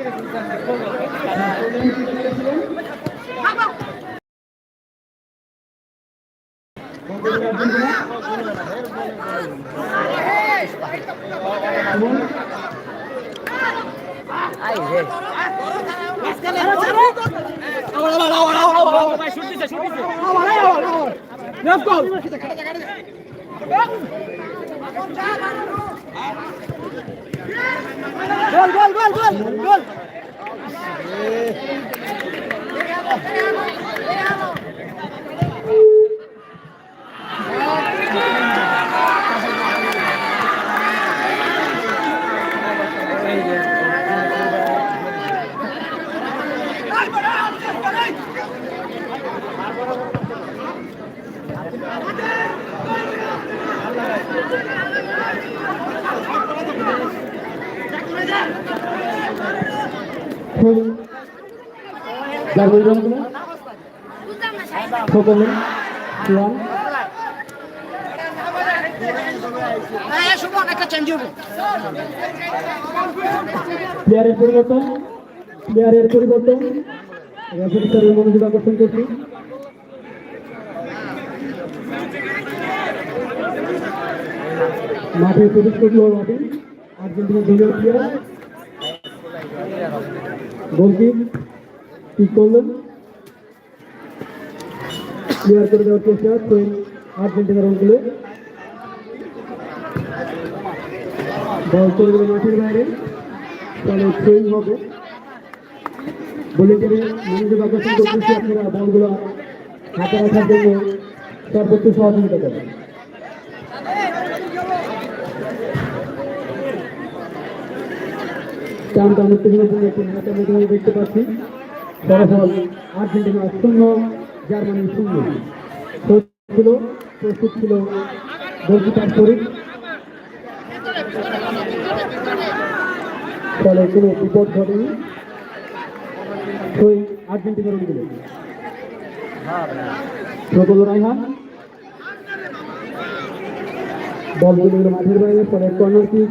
মাটির সব করবেন আর করবে করতে জানি জার্মানি রঙগুলো সকলে ওয়ান প্লেয়ারের পরিবর্তন প্লেয়ারের পরিবর্তন। রেফারি মনোযোগ আকর্ষণ করছি। মাঠে প্রবেশ করল মাঠে আর্জেন্টিনা দলীয় প্লেয়ার। গোলকিপ ঠিক করলেন? ক্লিয়ার করে দেওয়ার চেষ্টা সেই আর্জেন্টিনার অঙ্গুলে বল চলে গেল মাঠের বাইরে। ফলে সুইং হবে। বোলিংয়ে মনোযোগ আকর্ষণ করতেছি আপনারা বলগুলো হাতে রাখার জন্য সর্বোচ্চ সহযোগিতা করেন চান টান উত্তেজনাপূর্ণ একটি ম্যাচের মধ্যে দেখতে পাচ্ছি। ফলাফল আর্জেন্টিনা শূন্য, জার্মানি শূন্য। ছিল, প্রস্তুত ছিল গোলকিপার শরীফ। ফলে কোনো বিপদ ঘটেনি। সেই আর্জেন্টিনার অনুগুলো প্রবল রায়হান বল চলে গেল মাঠের বাইরে, ফলে কর্নার কিক।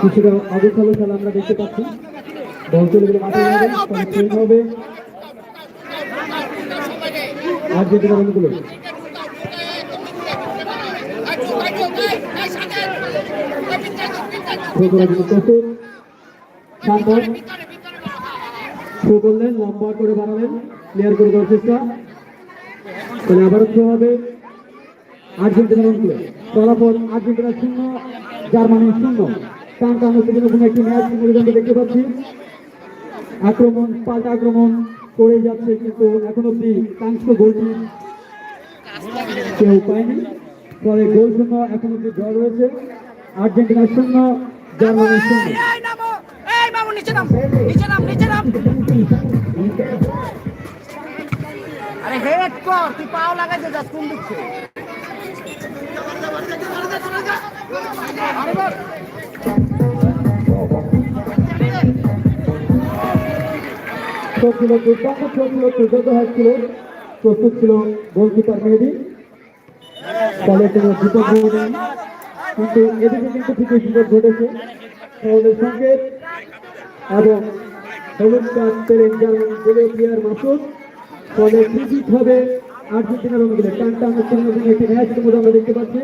কিছুটা আগে ভালো খেলা আমরা দেখতে পাচ্ছি। বল চলে গেলে মাঠে হবে। আর্জেন্টিনার অনুগুলো প্রচুর প্রস্তুত শান্ত থ্রো করলেন, লম্বা করে বাড়ালেন ক্লিয়ার করে দেওয়ার চেষ্টা। তাহলে আবারও থ্রো হবে আর্জেন্টিনার অনুকূলে ফলাফল আর্জেন্টিনা শূন্য, জার্মানি শূন্য। টান টান উত্তেজনাপূর্ণ একটি ম্যাচ মেরুদণ্ড দেখতে পাচ্ছি। আক্রমণ, পাল্টা আক্রমণ করে যাচ্ছে কিন্তু এখন অব্দি কাঙ্ক্ষ গোলটি কেউ পায়নি। ফলে গোল শূন্য, এখন অব্দি ড্র রয়েছে। আর্জেন্টিনা শূন্য, জার্মানি শূন্য। নামো, নিচে নাম নিচে নাম নিচে নাম। আরে হেড কর, তুই পাও লাগাইতে যাস, কোন দিচ্ছে শট ছিল দুর্দান্ত ছিল দুর্দান্ত হাত ছিল প্রস্তুত ছিল গোলকিপার মেহেদি। ফলে কোনো বিপদ ঘটেনি কিন্তু এদিকে কিন্তু ঠিকই বিপদ ঘটেছে। সঙ্গে এবং হলুদ কার্ড পেলেন জার্মানি দলীয় প্লেয়ার মাসুদ। ফলে ফ্রিজিক হবে আর্জেন্টিনার অনুকূলে টান টান উত্তীর্ণ একটি ম্যাচ মধ্যে আমরা দেখতে পাচ্ছি।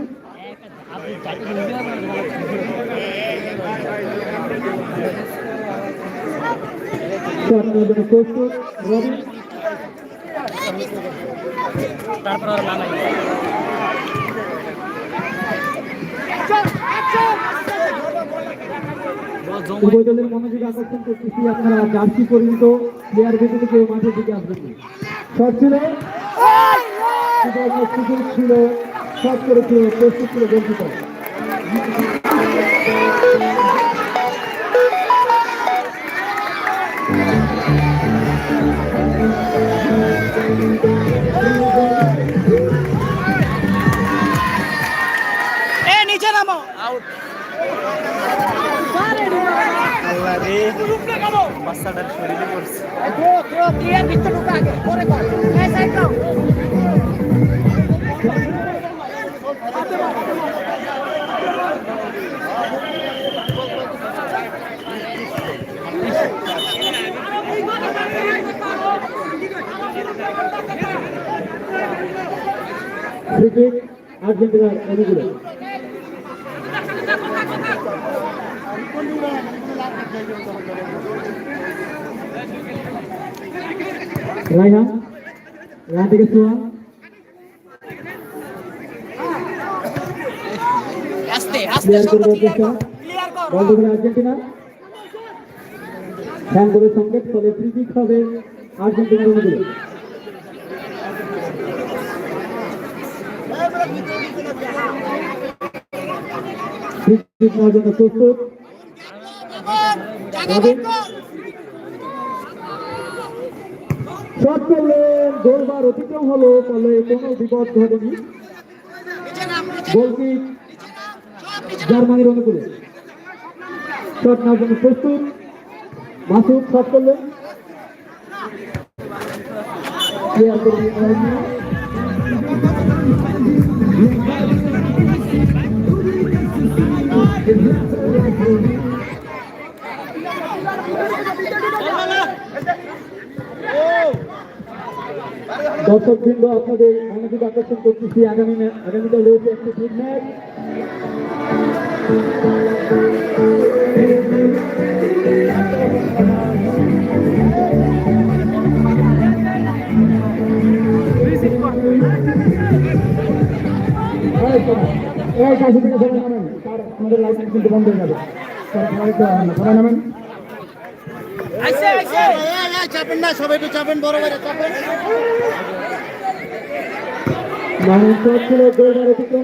তারপর আর নামাই উভয় দলের মনোযোগ আকর্ষণ করতেছি, আপনারা জার্সি পরিণত প্লেয়ার ভিতরে কেউ মাঠের দিকে আসবেন। সব ছিল। সুযোগ ছিল। শট করেছিল প্রস্তুত ছিল গোলকিপার। আল্লাহ রে বাচ্চাটার শরীরে আর্জেন্টিনার অনুকূলে। রায়হান রায়হান থেকে করে চেষ্টা ক্লিয়ার কর বল ধরে আর্জেন্টিনা। ফ্যান করে সংকেত ফলে ফ্রিকিক হবে আর্জেন্টিনার অনুকূলে ফ্রি কিক নেওয়ার জন্য প্রস্তুত রবিন শট করলেন গোলবার অতিক্রম হলো, ফলে কোনো বিপদ ঘটেনি। গোল কিক জার্মানির অনুকূলে শট নেওয়ার জন্য প্রস্তুত। মাসুদ শট করলেন ক্লিয়ার করে দিয়ে হয়নি। দর্শক বৃন্দ আপনাদের মনোযোগ আকর্ষণ করতেছি। আগামী আগামীকাল রয়েছে একটি ঠিক ম্যাচ আমাদের লাইসেন্স কিন্তু বন্ধ হয়ে যাবে। সবাই নামেন। চাপেন না সবাই একটু চাপেন বড় বাইরে চাপেন।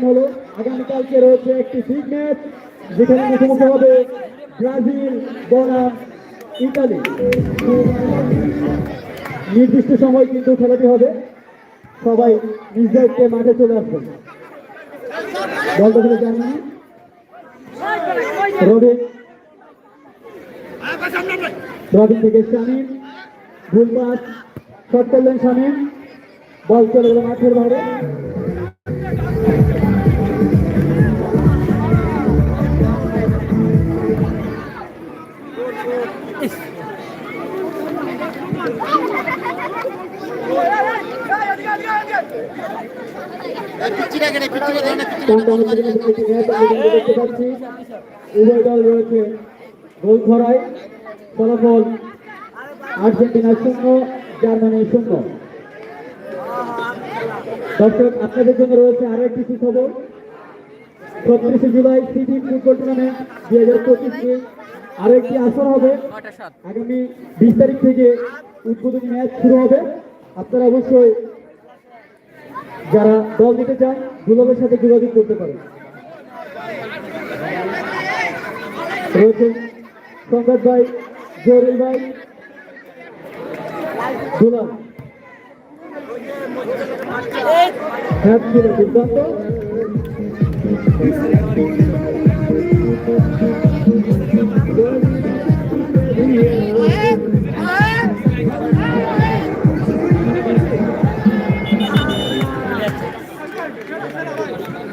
হলো। একটি যেখানে হবে নির্দিষ্ট সময় কিন্তু খেলাটি হবে। সবাই নিজ দায়িত্বে মাঠে চলে আসবেন। বল দখলে জার্মানি থেকে শামীম ভুল শট করলেন বল চলে গেল মাঠের বাইরে। দেখতে পাচ্ছি উভয় দল রয়েছে গোল ধরায় ফলাফল আর্জেন্টিনা শূন্য জার্মানি শূন্য দর্শক আপনাদের জন্য রয়েছে আরও একটি সুখবর ছত্রিশে জুলাই সিটি ফুটবল টুর্নামেন্ট দুই হাজার পঁচিশে আরও একটি আসর হবে আগামী বিশ তারিখ থেকে উদ্বোধনী ম্যাচ শুরু হবে। আপনারা অবশ্যই যারা দল দিতে চান দুলকের সাথে যোগাযোগ করতে পারেন। রয়েছে সংবাদ ভাই, জহরুল ভাই দুর্দান্ত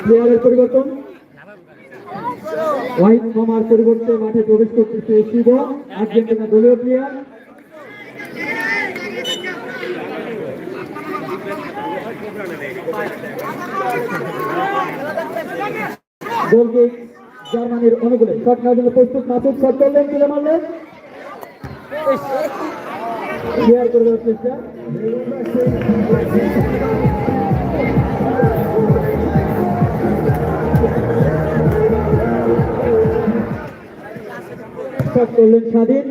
প্লেয়ারের পরিবর্তন। ওয়াইট মামার পরিবর্তে মাঠে প্রবেশ করতেছে শিব, আর্জেন্টিনা দলীয় প্লেয়ার জার্মানির অনুকূলে শট নেওয়ার জন্য প্রস্তুত, মাসুদ শট করলেন, তুলে মারলেন। করে দেওয়ার চেষ্টা। শট করলেন স্বাধীন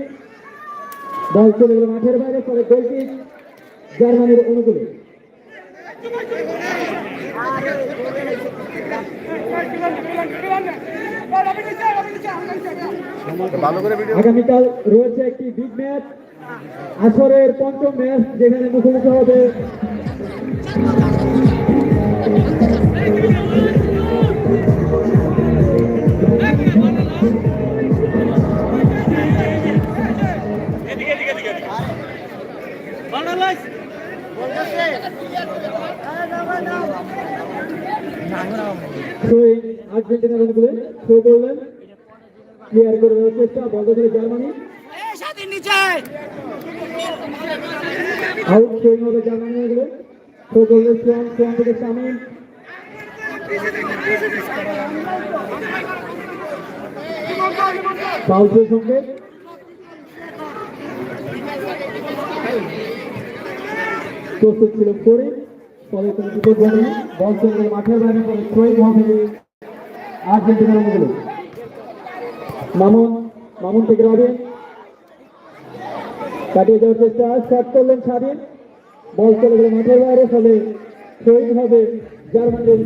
বল চলে গেল মাঠের বাইরে, পরে গোলটি জার্মানির অনুকূলে আগামীকাল রয়েছে একটি বিগ ম্যাচ আসরের পঞ্চম ম্যাচ যেখানে মুখোমুখি হবে শোয়িং আর্জেন্টিনার অনুকূলে শো করলেন। ক্লিয়ার করে দেওয়ার চেষ্টা বল ধরে জার্মানি। আউট শোয়িং হবে জার্মানি অনুকূলে শো থেকে ফাউল সঙ্গে। প্রস্তুত ছিল করে বিপদ ঘটেনি বল চলে মাঠের বাইরে পরে শোয়িং হবে আর্জেন্টিনার অনুকূলে মামুন মামুন থেকে রবিন। কাটিয়ে দেওয়ার চেষ্টা শট করলেন স্বাধীন বল চলে গেল মাঠের বাইরে, ফলে শহীদ হবে জার্মানির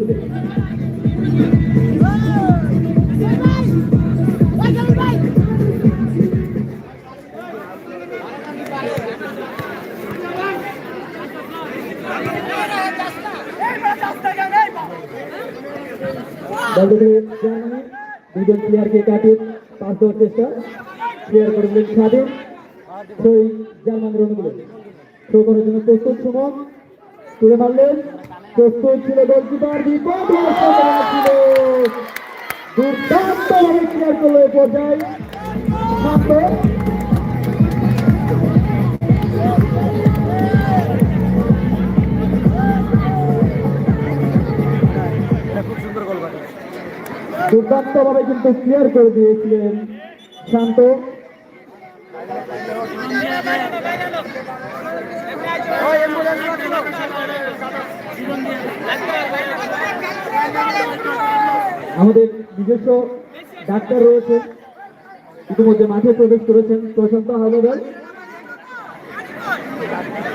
দুজন প্লেয়ারকে কাটিয়ে পাস দেওয়ার চেষ্টা। প্লেয়ার করে দিলেন স্বাধীন। সেই জার্মানির অনুকূলে থ্রো করার জন্য প্রস্তুত সুমন তুলে মারলেন। প্রস্তুত ছিল গোলকিপার ছিল দুর্দান্তভাবে ক্লিয়ার করল পর্যায়ে। দুর্দান্তভাবে কিন্তু ক্লিয়ার করে দিয়েছিলেন শান্ত। আমাদের নিজস্ব ডাক্তার রয়েছে, ইতিমধ্যে মাঠে প্রবেশ করেছেন প্রশান্ত হাজার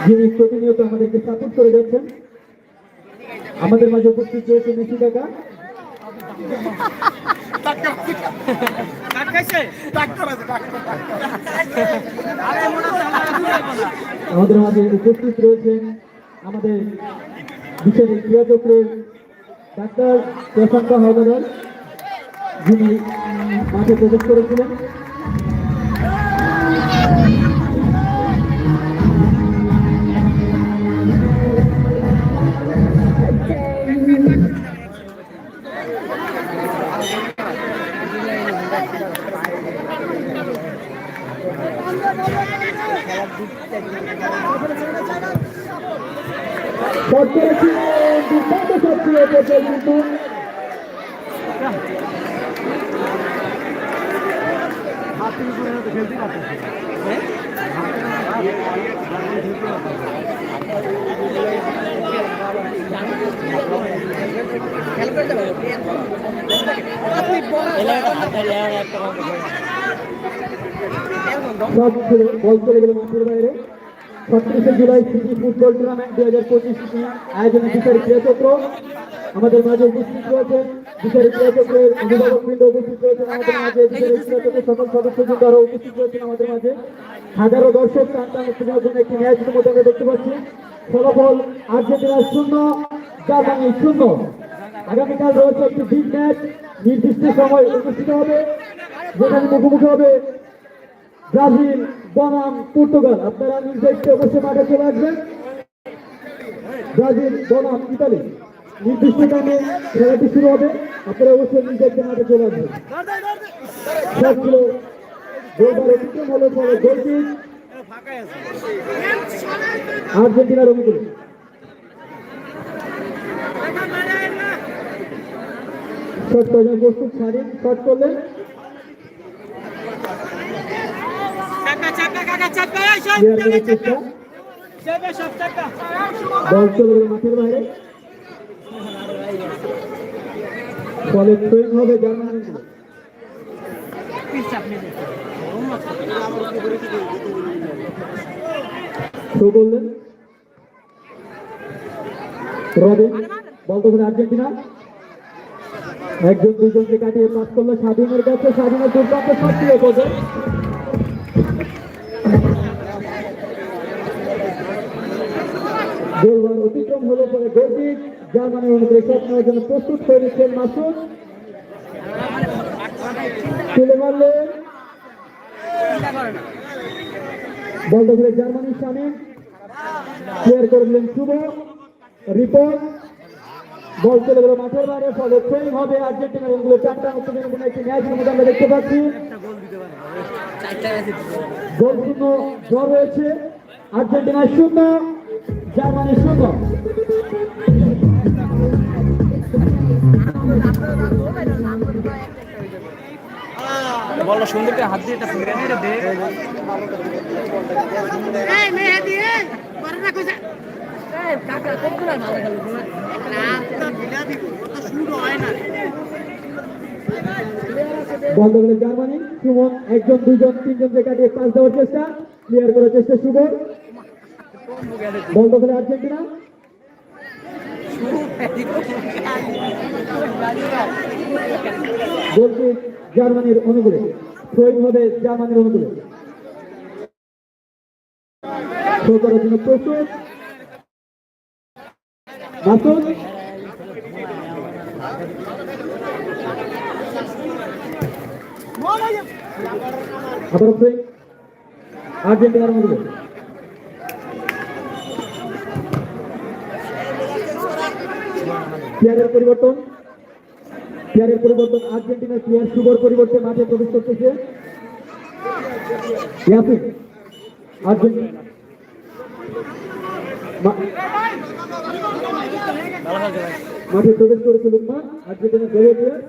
যিনি প্রতিনিয়ত আমাদেরকে সাপোর্ট করে যাচ্ছেন। আমাদের মাঝে উপস্থিত রয়েছে মিশি কাকা। আমাদের মাঝে উপস্থিত রয়েছেন আমাদের বিশেষ ক্রিয়াচক্রের ডাক্তার প্রশান্ত হাওলাদার যিনি মাঠে প্রবেশ করেছিলেন। ছিল বল চলে গেল মাঠের বাইরে। ছত্রিশে জুলাই সিটি ফুটবল টুর্নামেন্ট দু হাজার পঁচিশ আয়োজনে বিচারিক ক্রিয়াচক্র আমাদের মাঝে উপস্থিত রয়েছেন বিচারিক ক্রিয়াচক্রের অভিভাবক বৃন্দ উপস্থিত রয়েছেন। আমাদের মাঝে বিচারিক ক্রিয়াচক্রের সকল সদস্য বৃন্দ আরও উপস্থিত রয়েছেন আমাদের মাঝে। হাজারো দর্শক টান টান উত্তেজনার জন্য একটি ম্যাচ ইতিমধ্যে আমরা দেখতে পাচ্ছি। ফলাফল আর্জেন্টিনা শূন্য, জার্মানি শূন্য। আগামীকাল রয়েছে একটি বিগ ম্যাচ নির্দিষ্ট সময় অনুষ্ঠিত হবে। যেখানে মুখোমুখি হবে ব্রাজিল, বনাম, পর্তুগাল। আপনারা দেখতে অবশ্যই মাঠে চলে আসবেন। ব্রাজিল, বনাম, ইতালি। নির্দিষ্ট টাইমে খেলাটি শুরু হবে। আপনারা অবশ্যই দেখতে মাঠে চলে আসবেন। ছিল গোলবার অতিক্রম, হলো ফলে গোলটি আর্জেন্টিনার অনুকূলে শট করার প্রস্তুত স্বাধীন শট করলেন। মাঠের বাইরে হবে আর্জেন্টিনা একজন দুজনকে কাটিয়ে পাস করল স্বাধীনের কাছে স্বাধীনের দুর্দান্ত সক্রিয় পদে গোলবার অতিক্রম হলো পরে গোলটি জার্মানির অনুযায়ী শট নেওয়ার জন্য প্রস্তুত হয়ে নিচ্ছেন মাসুদ। তুলে মারলেন। বল ধরে জার্মানির সামনে ক্লিয়ার করে দিলেন শুভ। রিপোর্ট বল চলে গেল মাঠের বাইরে, ফলে ট্রেন হবে আর্জেন্টিনার ওগুলো চারটা উত্তেজনাপূর্ণ একটি ম্যাচের মধ্যে আমরা দেখতে পাচ্ছি। গোল শূন্য জ্বর রয়েছে। আর্জেন্টিনা শূন্য। জার্মানি বলো সুন্দর করে হাত দিয়ে এটা ফিরে নিয়ে দে। এই মেহেদি এই করে না কইছে কাকা কত না ভালো খেলো না তো ঢিলা দিব তো শুরু হয় না বল ধরে জার্মানি সুমন একজন দুইজন কাটিয়ে পাস দেওয়ার চেষ্টা। ক্লিয়ার করার চেষ্টা শুভ বল ধরে আর্জেন্টিনা? গোলটি জার্মানির অনুকূলে থ্রোয়িং হবে জার্মানির অনুকূলে আর্জেন্টিনার অনুকূলে প্লেয়ারের পরিবর্তন প্লেয়ারের পরিবর্তন আর্জেন্টিনার প্লেয়ার শুভর পরিবর্তে মাঠে প্রবেশ করতেছে আর্জেন্টিনা মাঠে প্রবেশ করেছে লুকমান আর্জেন্টিনার দলীয় প্লেয়ার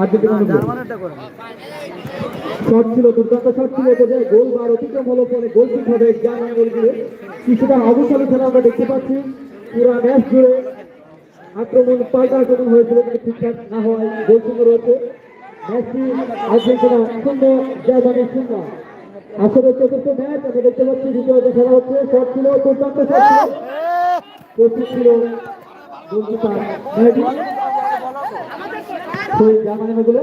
আর্জেন্টিনা। শট ছিল, দুর্দান্ত শট ছিল গোল বার অতিক্রম হলো পরে গোল কিক হবে দিয়ে। কিছুটা অবসরে খেলা আমরা দেখতে পাচ্ছি। পুরো ম্যাচ জুড়ে আক্রমণ পাল্টা আক্রমণ হয়েছিল কিন্তু ঠিকঠাক না হওয়ায় গোল শূন্য রয়েছে। ম্যাচটি আর্জেন্টিনা শূন্য জার্মানি শূন্য। আসলে চতুর্থ ম্যাচ, আমরা দেখতে পাচ্ছি দ্বিতীয়ত খেলা হচ্ছে, শট ছিল, দুর্দান্ত শট ছিল। প্রস্তুত ছিল গোলকিপার জার্মানি গুলো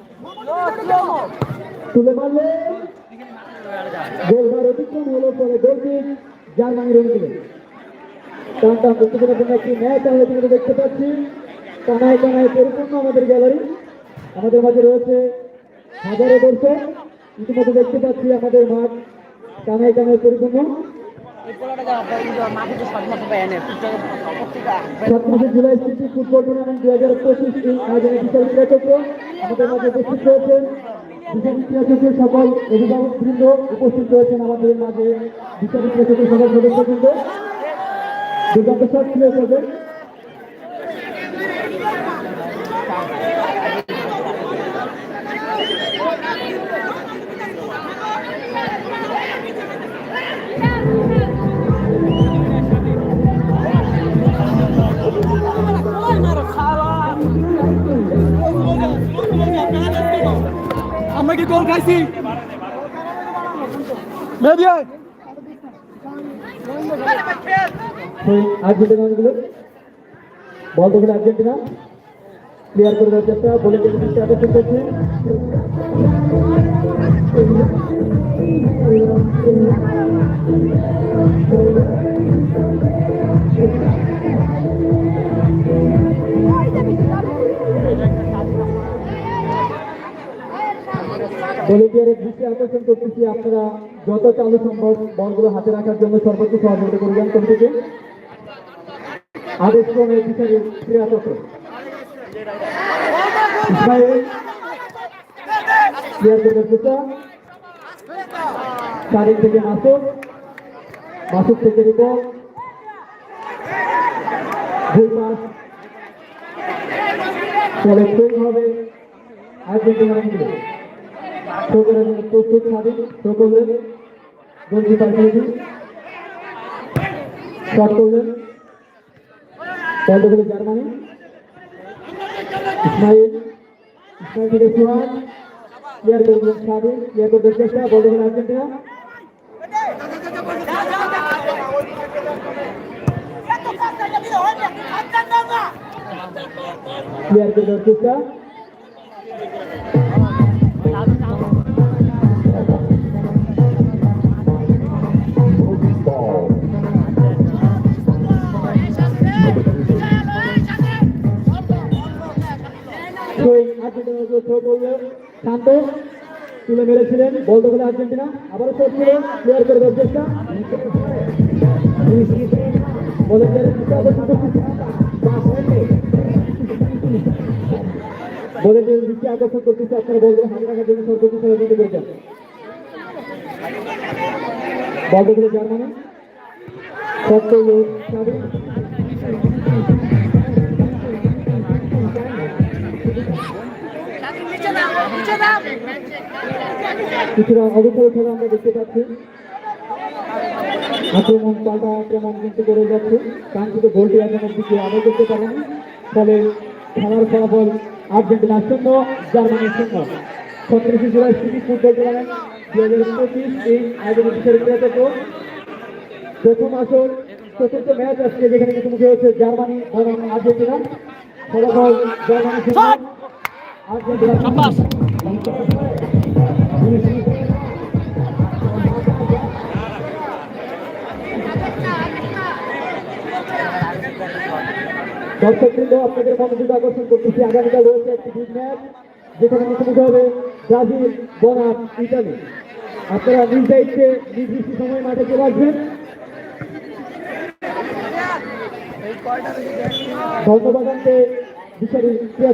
তুলে মারলে। গোলবার অতিক্রম হলো পরে গোল কিক জার্মানির অনুকূলে টান টান একটি ম্যাচ আমরা ইতিমধ্যে দেখতে পাচ্ছি। কানায় কানায় পরিপূর্ণ আমাদের গ্যালারি। আমাদের মাঝে রয়েছে হাজারো দর্শক। ইতিমধ্যে দেখতে পাচ্ছি আমাদের মাঠ কানায় কানায় পরিপূর্ণ। সিটি ফুটবল দুই হাজার পঁচিশ আয়োজনে বিশাল ক্রীড়াচক্র আমাদের মাঝে উপস্থিত রয়েছেন। বিশাল ক্রীড়াচক্রের সকল অভিভাবক বৃন্দ উপস্থিত রয়েছেন আমাদের মাঝে বিশাল ক্রীড়াচক্রের সকল সদস্য বৃন্দ দুর্গান্ত সব তাদের আমরা কি গোল বল দেখে আর্জেন্টিনা। ক্লিয়ার করে দেওয়ার চেষ্টা। বলে আকর্ষণ করছে ভলেন্টিয়ারের দৃষ্টি আকর্ষণ করতেছি। আপনারা যত চালু সম্ভব বলগুলো হাতে রাখার জন্য সর্বোচ্চ সহযোগিতা করবেন কমিটিকে। আদেশ ক্রমে বিচারে থেকে মাসুদ মাসুদ থেকে ফলে হবে আর্জেন্টিনার মধ্যে প্রোগ্রাম প্রস্তুত স্বাধীন প্রকল্পের গোলকিপার খেলেছি শট করলেন বল করে জার্মানি ইসমাইল ইসমাইল থেকে সুহান ক্লিয়ার করলেন স্বাধীন ক্লিয়ার করতে চেষ্টা বল করে আর্জেন্টিনা ক্লিয়ার করতে চেষ্টা থ্রো করলেন শান্ত তুলে মেরেছিলেন বল দখলে আর্জেন্টিনা আবারও শট ছিল ক্লিয়ার করে দেওয়ার চেষ্টা বলের চেষ্টা আকর্ষণ করতেছে। আপনারা বলবেন রাখার জন্য সর্বোচ্চ সহযোগিতা করেছেন বল দখলে জার্মানি শট কিছুটা অবসর খেলা আমরা দেখতে পাচ্ছি। আক্রমণ, পাল্টা আক্রমণ কিন্তু করে যাচ্ছে। কাঙ্ক্ষিত গোলটি এখনও দিকে আদায় করতে পারেনি। ফলে খেলার ফলাফল আর্জেন্টিনা শূন্য, জার্মানি শূন্য। ছত্রিশে জুলাই সিটি ফুটবল টুর্নামেন্ট দু হাজার পঁচিশ এই আয়োজন বিশের প্রথম আসর, চতুর্থ ম্যাচ আজকে যেখানে মুখোমুখি হচ্ছে জার্মানি বনাম আর্জেন্টিনা। ফলাফল জার্মানি শূন্য, আর্জেন্টিনা। দর্শকবৃন্দ, আপনাদের মনোযোগ আকর্ষণ করতেছি। আগামীকাল রয়েছে একটি বিগ ম্যাচ যেখানে মুখোমুখি হবে ব্রাজিল, বনাম ইটালি আপনারা নিজ দায়িত্বে নির্দিষ্ট সময় মাঠে চলে আসবেন। ধন্যবাদ আনতে বিচারী ক্রিয়া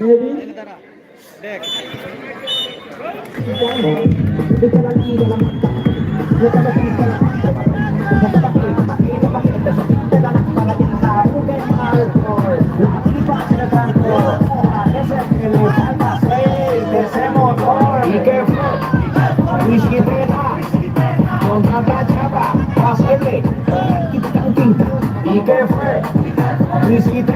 মেহেদি Y que fue, y